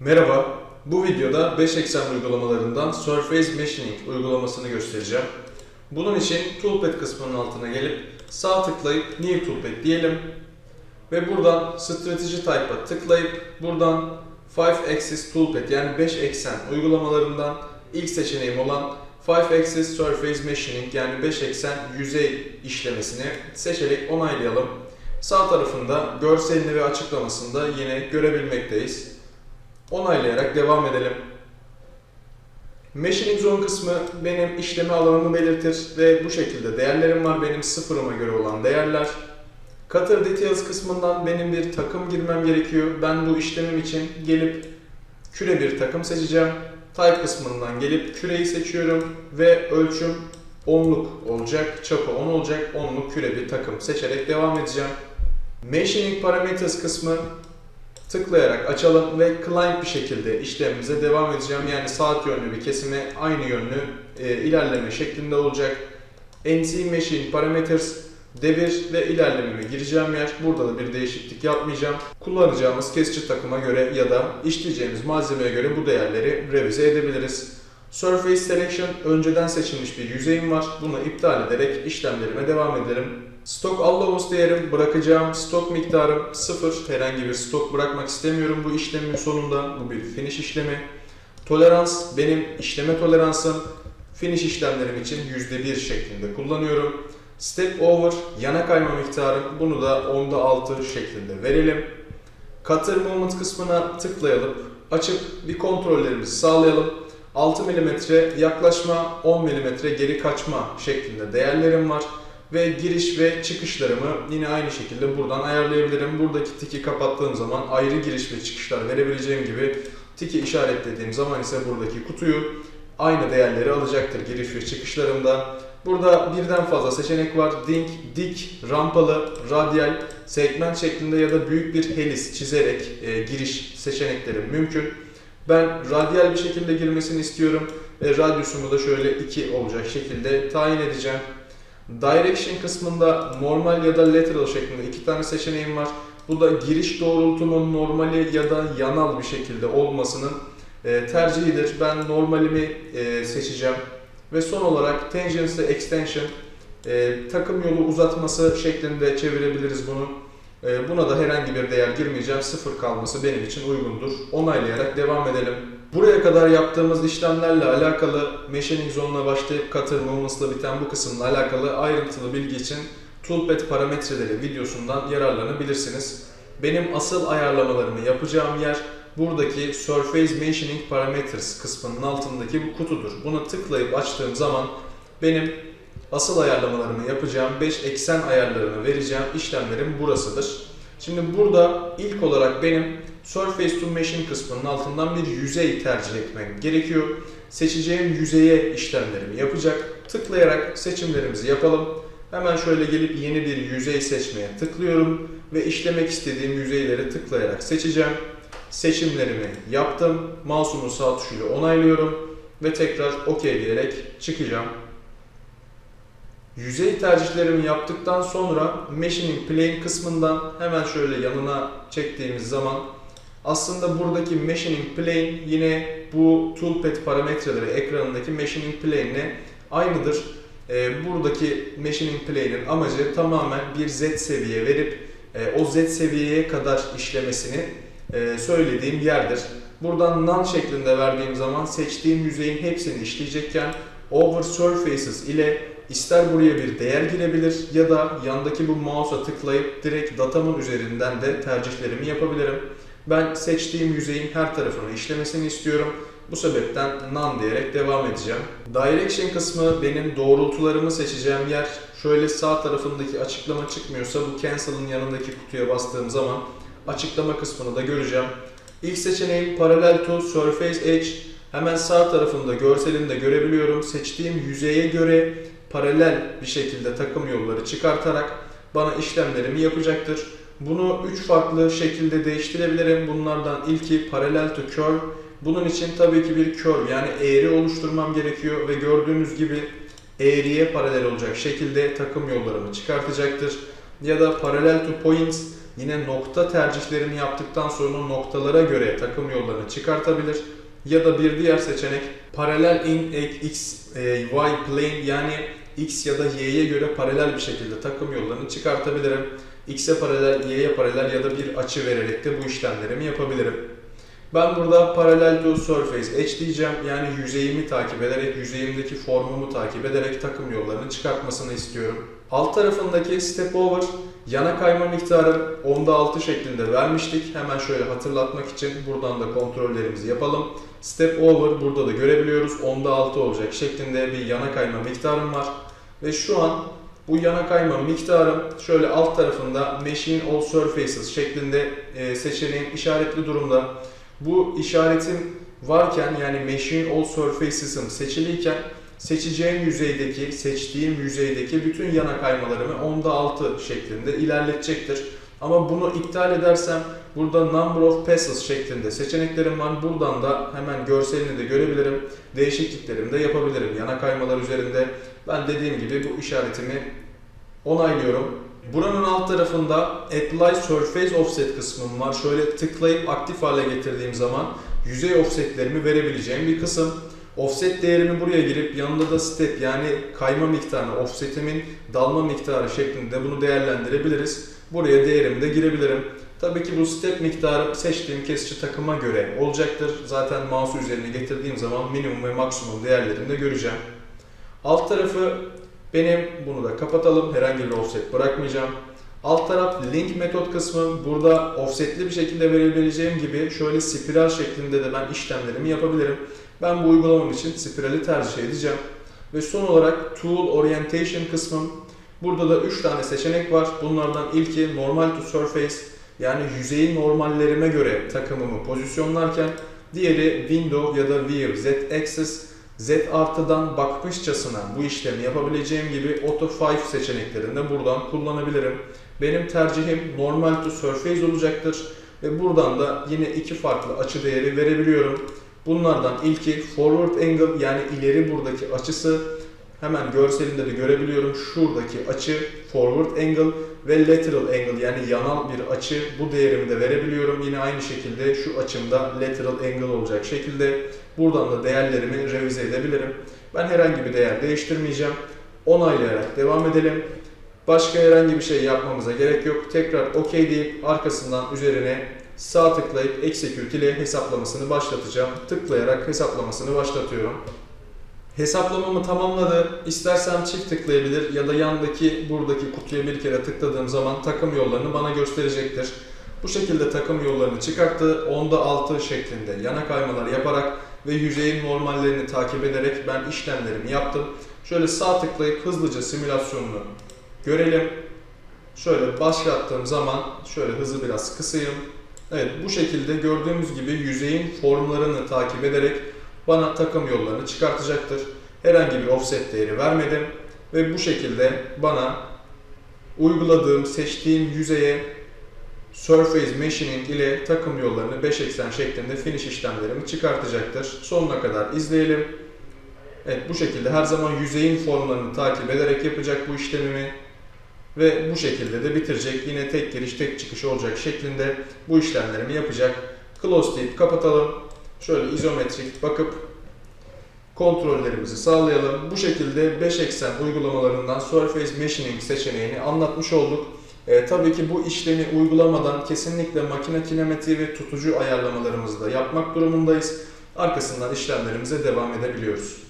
Merhaba, bu videoda 5 eksen uygulamalarından Surface Machining uygulamasını göstereceğim. Bunun için Toolpad kısmının altına gelip sağ tıklayıp New Toolpad diyelim. Ve buradan Strategy Type'a tıklayıp buradan 5 Axis Toolpad yani 5 eksen uygulamalarından ilk seçeneğim olan 5 Axis Surface Machining yani 5 eksen yüzey işlemesini seçerek onaylayalım. Sağ tarafında görselini ve açıklamasında yine görebilmekteyiz. Onaylayarak devam edelim. Machining Zone kısmı benim işleme alanımı belirtir ve bu şekilde değerlerim var benim sıfırıma göre olan değerler. Cutter Details kısmından benim bir takım girmem gerekiyor. Ben bu işlemim için gelip küre bir takım seçeceğim. Type kısmından gelip küreyi seçiyorum ve ölçüm onluk olacak, çapı 10 olacak, onluk küre bir takım seçerek devam edeceğim. Machining Parameters kısmı tıklayarak açalım ve client bir şekilde işlemimize devam edeceğim. Yani saat yönlü bir kesime aynı yönlü e, ilerleme şeklinde olacak. NC Machine Parameters devir ve ilerlememe gireceğim yer. Burada da bir değişiklik yapmayacağım. Kullanacağımız kesici takıma göre ya da işleyeceğimiz malzemeye göre bu değerleri revize edebiliriz. Surface Selection önceden seçilmiş bir yüzeyim var. Bunu iptal ederek işlemlerime devam edelim. Stock allowance değerim bırakacağım. Stok miktarım 0. Herhangi bir stok bırakmak istemiyorum bu işlemin sonunda. Bu bir finish işlemi. Tolerans benim işleme toleransım. Finish işlemlerim için %1 şeklinde kullanıyorum. Step over yana kayma miktarım. Bunu da onda 6 şeklinde verelim. Cutter movement kısmına tıklayalım. Açıp bir kontrollerimizi sağlayalım. 6 mm yaklaşma, 10 mm geri kaçma şeklinde değerlerim var ve giriş ve çıkışlarımı yine aynı şekilde buradan ayarlayabilirim. Buradaki tiki kapattığım zaman ayrı giriş ve çıkışlar verebileceğim gibi tiki işaretlediğim zaman ise buradaki kutuyu aynı değerleri alacaktır giriş ve çıkışlarımda. Burada birden fazla seçenek var. Dink, dik, rampalı, radyal, segment şeklinde ya da büyük bir helis çizerek e, giriş seçeneklerim mümkün. Ben radyal bir şekilde girmesini istiyorum. ve radyusumu da şöyle 2 olacak şekilde tayin edeceğim. Direction kısmında normal ya da lateral şeklinde iki tane seçeneğim var. Bu da giriş doğrultumun normali ya da yanal bir şekilde olmasının e, tercihidir. Ben normalimi e, seçeceğim. Ve son olarak tangent extension e, takım yolu uzatması şeklinde çevirebiliriz bunu. Buna da herhangi bir değer girmeyeceğim. Sıfır kalması benim için uygundur. Onaylayarak devam edelim. Buraya kadar yaptığımız işlemlerle alakalı Machining Zone'la başlayıp Cutter Movements'la biten bu kısımla alakalı ayrıntılı bilgi için Toolpad parametreleri videosundan yararlanabilirsiniz. Benim asıl ayarlamalarımı yapacağım yer buradaki Surface Machining Parameters kısmının altındaki bu kutudur. Buna tıklayıp açtığım zaman benim asıl ayarlamalarımı yapacağım 5 eksen ayarlarını vereceğim işlemlerim burasıdır. Şimdi burada ilk olarak benim Surface to Machine kısmının altından bir yüzey tercih etmem gerekiyor. Seçeceğim yüzeye işlemlerimi yapacak. Tıklayarak seçimlerimizi yapalım. Hemen şöyle gelip yeni bir yüzey seçmeye tıklıyorum ve işlemek istediğim yüzeyleri tıklayarak seçeceğim. Seçimlerimi yaptım. Mouse'umun sağ tuşuyla onaylıyorum ve tekrar OK diyerek çıkacağım. Yüzey tercihlerimi yaptıktan sonra Machining Plane kısmından hemen şöyle yanına çektiğimiz zaman aslında buradaki Machining Plane yine bu Toolpad parametreleri ekranındaki Machining Plane ile aynıdır. Ee, buradaki Machining Plane'in amacı tamamen bir Z seviye verip e, o Z seviyeye kadar işlemesini e, söylediğim yerdir. Buradan None şeklinde verdiğim zaman seçtiğim yüzeyin hepsini işleyecekken Over Surfaces ile ister buraya bir değer girebilir ya da yandaki bu mouse'a tıklayıp direkt datamın üzerinden de tercihlerimi yapabilirim. Ben seçtiğim yüzeyin her tarafını işlemesini istiyorum. Bu sebepten None diyerek devam edeceğim. Direction kısmı benim doğrultularımı seçeceğim yer. Şöyle sağ tarafındaki açıklama çıkmıyorsa bu Cancel'ın yanındaki kutuya bastığım zaman açıklama kısmını da göreceğim. İlk seçeneğim Parallel to Surface Edge. Hemen sağ tarafında görselini de görebiliyorum. Seçtiğim yüzeye göre paralel bir şekilde takım yolları çıkartarak bana işlemlerimi yapacaktır. Bunu 3 farklı şekilde değiştirebilirim. Bunlardan ilki parallel to curve. Bunun için tabii ki bir curve yani eğri oluşturmam gerekiyor ve gördüğünüz gibi eğriye paralel olacak şekilde takım yollarımı çıkartacaktır. ya da parallel to points yine nokta tercihlerini yaptıktan sonra noktalara göre takım yollarını çıkartabilir. Ya da bir diğer seçenek paralel in x, e, y plane yani x ya da y'ye göre paralel bir şekilde takım yollarını çıkartabilirim. x'e paralel, y'ye paralel ya da bir açı vererek de bu işlemlerimi yapabilirim. Ben burada parallel to surface edge diyeceğim. Yani yüzeyimi takip ederek, yüzeyimdeki formumu takip ederek takım yollarını çıkartmasını istiyorum. Alt tarafındaki step over yana kayma miktarı onda 6 şeklinde vermiştik. Hemen şöyle hatırlatmak için buradan da kontrollerimizi yapalım. Step over burada da görebiliyoruz. Onda 6 olacak şeklinde bir yana kayma miktarım var. Ve şu an bu yana kayma miktarım şöyle alt tarafında Machine All Surfaces şeklinde e, seçeneğim işaretli durumda. Bu işaretim varken yani Machine All Surfaces'ım seçiliyken seçeceğim yüzeydeki, seçtiğim yüzeydeki bütün yana kaymalarımı onda 6 şeklinde ilerletecektir. Ama bunu iptal edersem burada Number of Passes şeklinde seçeneklerim var. Buradan da hemen görselini de görebilirim. Değişikliklerimi de yapabilirim yana kaymalar üzerinde. Ben dediğim gibi bu işaretimi onaylıyorum. Buranın alt tarafında Apply Surface Offset kısmım var. Şöyle tıklayıp aktif hale getirdiğim zaman yüzey offsetlerimi verebileceğim bir kısım. Offset değerimi buraya girip yanında da step yani kayma miktarını, offsetimin dalma miktarı şeklinde bunu değerlendirebiliriz. Buraya değerimi de girebilirim. Tabii ki bu step miktarı seçtiğim kesici takıma göre olacaktır. Zaten mouse üzerine getirdiğim zaman minimum ve maksimum değerlerini de göreceğim. Alt tarafı benim bunu da kapatalım. Herhangi bir offset bırakmayacağım. Alt taraf link metot kısmı. Burada offsetli bir şekilde verebileceğim gibi şöyle spiral şeklinde de ben işlemlerimi yapabilirim. Ben bu uygulamam için spirali tercih edeceğim. Ve son olarak Tool Orientation kısmım. Burada da 3 tane seçenek var. Bunlardan ilki Normal to Surface yani yüzeyin normallerime göre takımımı pozisyonlarken diğeri Window ya da View Z Axis Z artıdan bakmışçasına bu işlemi yapabileceğim gibi Auto 5 seçeneklerinde buradan kullanabilirim. Benim tercihim Normal to Surface olacaktır ve buradan da yine iki farklı açı değeri verebiliyorum. Bunlardan ilki forward angle yani ileri buradaki açısı hemen görselinde de görebiliyorum. Şuradaki açı forward angle ve lateral angle yani yanal bir açı bu değerimi de verebiliyorum. Yine aynı şekilde şu açımda lateral angle olacak şekilde buradan da değerlerimi revize edebilirim. Ben herhangi bir değer değiştirmeyeceğim. Onaylayarak devam edelim. Başka herhangi bir şey yapmamıza gerek yok. Tekrar OK deyip arkasından üzerine sağ tıklayıp execute ile hesaplamasını başlatacağım. Tıklayarak hesaplamasını başlatıyorum. Hesaplamamı tamamladı. İstersem çift tıklayabilir ya da yandaki buradaki kutuya bir kere tıkladığım zaman takım yollarını bana gösterecektir. Bu şekilde takım yollarını çıkarttı. Onda 6 şeklinde yana kaymalar yaparak ve yüzeyin normallerini takip ederek ben işlemlerimi yaptım. Şöyle sağ tıklayıp hızlıca simülasyonunu görelim. Şöyle başlattığım zaman şöyle hızı biraz kısayım. Evet bu şekilde gördüğümüz gibi yüzeyin formlarını takip ederek bana takım yollarını çıkartacaktır. Herhangi bir offset değeri vermedim ve bu şekilde bana uyguladığım, seçtiğim yüzeye Surface Machining ile takım yollarını 5 eksen şeklinde finish işlemlerimi çıkartacaktır. Sonuna kadar izleyelim. Evet bu şekilde her zaman yüzeyin formlarını takip ederek yapacak bu işlemimi ve bu şekilde de bitirecek. Yine tek giriş tek çıkış olacak şeklinde bu işlemlerimi yapacak. Close deyip kapatalım. Şöyle izometrik bakıp kontrollerimizi sağlayalım. Bu şekilde 5 eksen uygulamalarından Surface Machining seçeneğini anlatmış olduk. E, tabii ki bu işlemi uygulamadan kesinlikle makine kinematiği ve tutucu ayarlamalarımızı da yapmak durumundayız. Arkasından işlemlerimize devam edebiliyoruz.